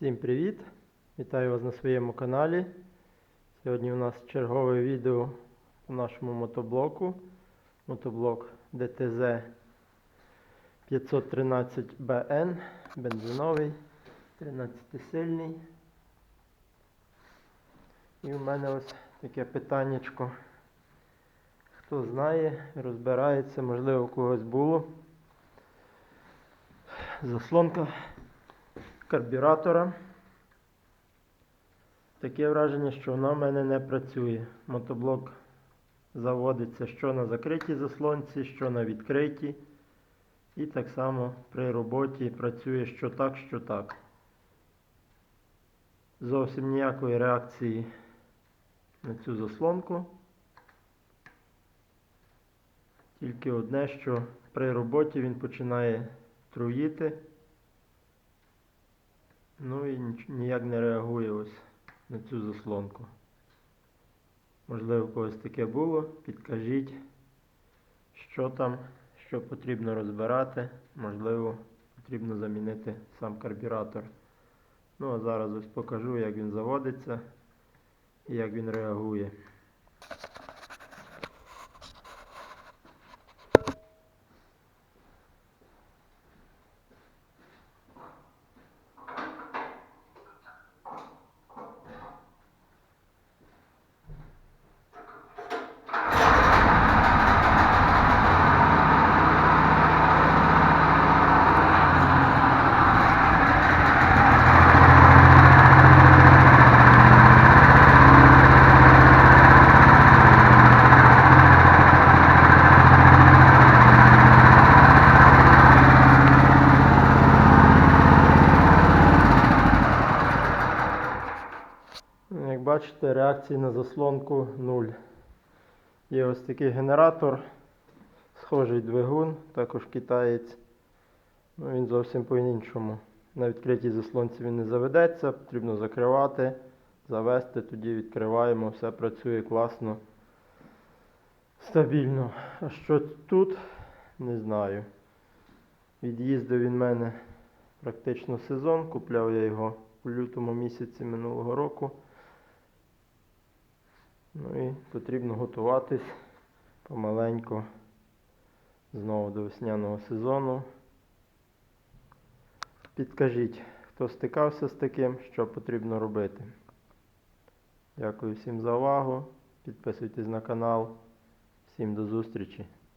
Всім привіт! Вітаю вас на своєму каналі. Сьогодні у нас чергове відео по нашому мотоблоку. Мотоблок DTZ 513BN, бензиновий, 13-сильний. І у мене ось таке питаннячко. Хто знає, розбирається, можливо, у когось було. Заслонка карбюратора. Таке враження, що вона в мене не працює. Мотоблок заводиться що на закритій заслонці, що на відкритій. І так само при роботі працює що так, що так. Зовсім ніякої реакції на цю заслонку. Тільки одне, що при роботі він починає труїти. Ну і ніяк не реагує ось на цю заслонку. Можливо, у когось таке було. Підкажіть, що там, що потрібно розбирати. Можливо, потрібно замінити сам карбюратор. Ну а зараз ось покажу, як він заводиться і як він реагує. Як бачите, реакції на заслонку 0. Є ось такий генератор, схожий двигун, також китаєць. Ну, він зовсім по-іншому. На відкритій заслонці він не заведеться, потрібно закривати, завести, тоді відкриваємо, все працює класно, стабільно. А що тут, не знаю. Від'їздив він в мене практично сезон, купляв я його у лютому місяці минулого року. Ну і потрібно готуватись помаленьку знову до весняного сезону. Підкажіть, хто стикався з таким, що потрібно робити. Дякую всім за увагу. Підписуйтесь на канал. Всім до зустрічі.